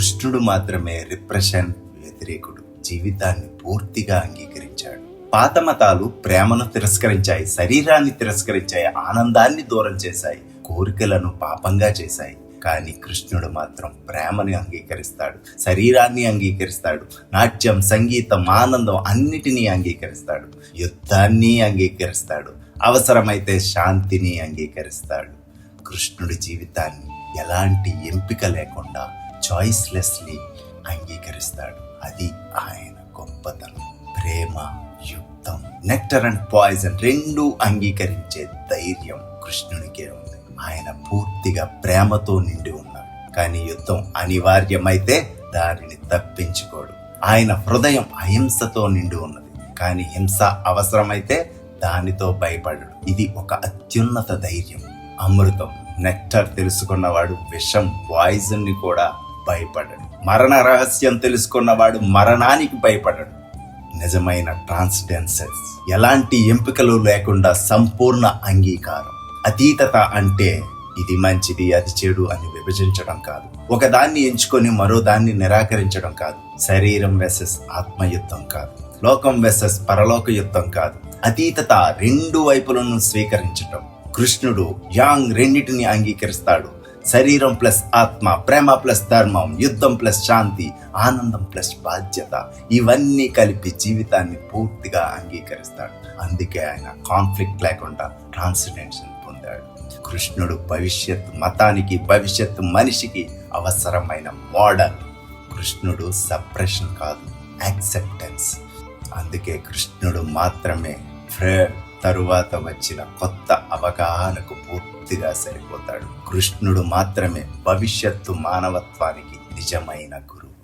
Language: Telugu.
కృష్ణుడు మాత్రమే రిప్రెషన్ వ్యతిరేకుడు. జీవితాన్ని పూర్తిగా అంగీకరించాడు. పాత మతాలు ప్రేమను తిరస్కరించాయి శరీరాన్ని తిరస్కరించాయి ఆనందాన్ని దూరం చేశాయి కోరికలను పాపంగా చేశాయి. కానీ కృష్ణుడు మాత్రం ప్రేమని అంగీకరిస్తాడు శరీరాన్ని అంగీకరిస్తాడు నాట్యం సంగీతం ఆనందం అన్నిటినీ అంగీకరిస్తాడు యుద్ధాన్ని అంగీకరిస్తాడు అవసరమైతే శాంతిని అంగీకరిస్తాడు. కృష్ణుడి జీవితాన్ని ఎలాంటి ఎంపిక లేకుండా చాయిస్లెస్లీ అంగీకరిస్తాడు. అది ఆయన గొప్పతనం ప్రేమ యుద్ధం నెక్టర్ అండ్ పాయిజన్ రెండు అంగీకరించే ధైర్యం కృష్ణునికే ఉంది. ఆయన పూర్తిగా ప్రేమతో నిండి ఉన్నాడు. కానీ యుద్ధం అనివార్యమైతే దానిని తప్పించుకోడు. ఆయన హృదయం అహింసతో నిండి ఉన్నది. కానీ హింస అవసరమైతే దానితో భయపడడు. ఇది ఒక అత్యున్నత ధైర్యం. అమృతం నెక్టర్ తెలుసుకున్నవాడు విషం పాయిజన్ని కూడా భయపడడు. మరణ రహస్యం తెలుసుకున్నవాడు మరణానికి భయపడడు. నిజమైన ట్రాన్స్డెన్సెస్ ఎలాంటి ఎంపికలు లేకుండా సంపూర్ణ అంగీకారం. అతీతత అంటే ఇది మంచిది అది చెడు అని విభజించడం కాదు. ఒకదాన్ని ఎంచుకొని మరో దాన్ని నిరాకరించడం కాదు. శరీరం వెసెస్ ఆత్మయుద్ధం కాదు. లోకం వెసెస్ పరలోక యుద్ధం కాదు. అతీతత రెండు వైపులను స్వీకరించటం. కృష్ణుడు యాంగ్ రెండిటిని అంగీకరిస్తాడు. శరీరం ప్లస్ ఆత్మ ప్రేమ ప్లస్ ధర్మం యుద్ధం ప్లస్ శాంతి ఆనందం ప్లస్ బాధ్యత ఇవన్నీ కలిపి జీవితాన్ని పూర్తిగా అంగీకరిస్తాడు. అందుకే ఆయన కాన్ఫ్లిక్ట్ లేకుండా ట్రాన్స్డెన్షన్ పొందాడు. కృష్ణుడు భవిష్యత్ మతానికి భవిష్యత్తు మనిషికి అవసరమైన మోడల్. కృష్ణుడు సప్రెషన్ కాదు యాక్సెప్టెన్స్. అందుకే కృష్ణుడు మాత్రమే ఫ్రే తరువాత వచ్చిన కొత్త అవగాహనకు పూర్తిగా సరిపోతాడు. కృష్ణుడు మాత్రమే భవిష్యత్తు మానవత్వానికి నిజమైన గురువు.